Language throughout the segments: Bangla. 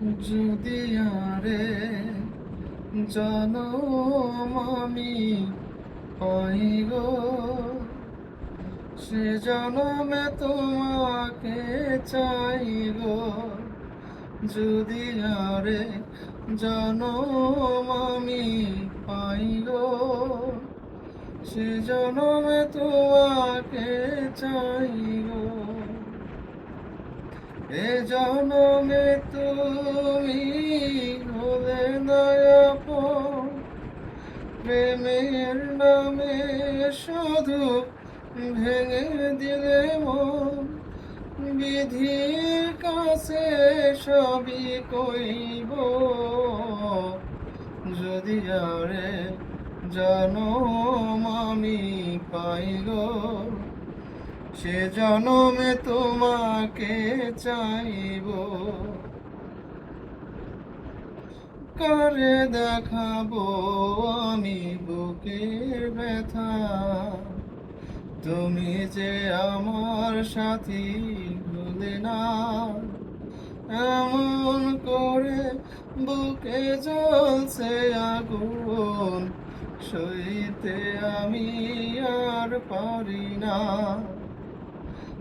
যদি আরে জনম আমি পাই সে জনমে তোমাকে চাই গো। যদি আরে জনম আমি পাই গো, সে জনমে তোমাকে চাই গো। এ জনমে তুমি হলে নয়প প্রেমের নামে শুধু ভেঙে দিলে মন। বিধির কাছে সবই কইব। যদি আরে জনম আমি পাই সে জনমে তোমাকে চাইব। করে দেখাবো আমি বুকের ব্যথা। তুমি যে আমার সাথী ভুলে না। এমন করে বুকে জ্বলছে আগুন, সইতে আমি আর পারি না।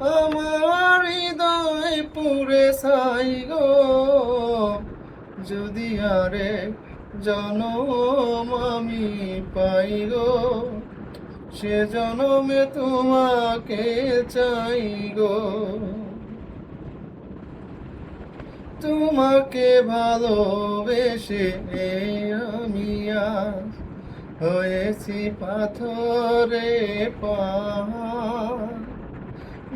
আমার হৃদয় পুরে সাই গো। যদি আরে জনম আমি পাই গো, সে জনমে তোমাকে চাই গো। তোমাকে ভালোবেসে আমি আজ হয়েছি পাথরে পাহাড়।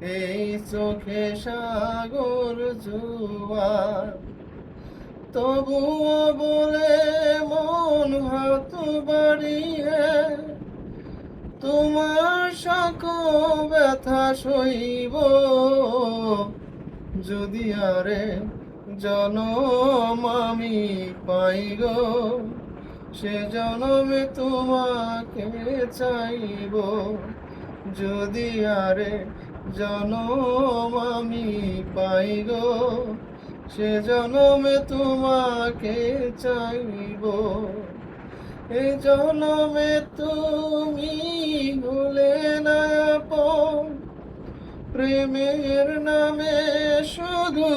এই চোখে সাগর জোয়ার। তবুও বলে মন হাত বাড়িয়ে, তোমার শাখ ব্যথা সইব। যদি আরে জনম আমি পাই গো, সে জনমে তোমাকে চাইব। যদি আরে জনম আমি পাই গো, সে জনমে তোমাকে চাইব। এ জনমে তুমি হলে না প্রেমের নামে শুধু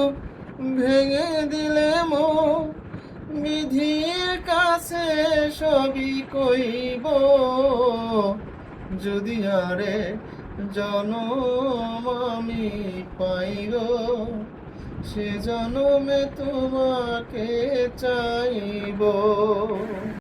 ভেঙে দিলে মো বিধির কাছে সবই কইব, যদি আরে জনম আমি পাই গো সে জনমে তোমাকে চাইব।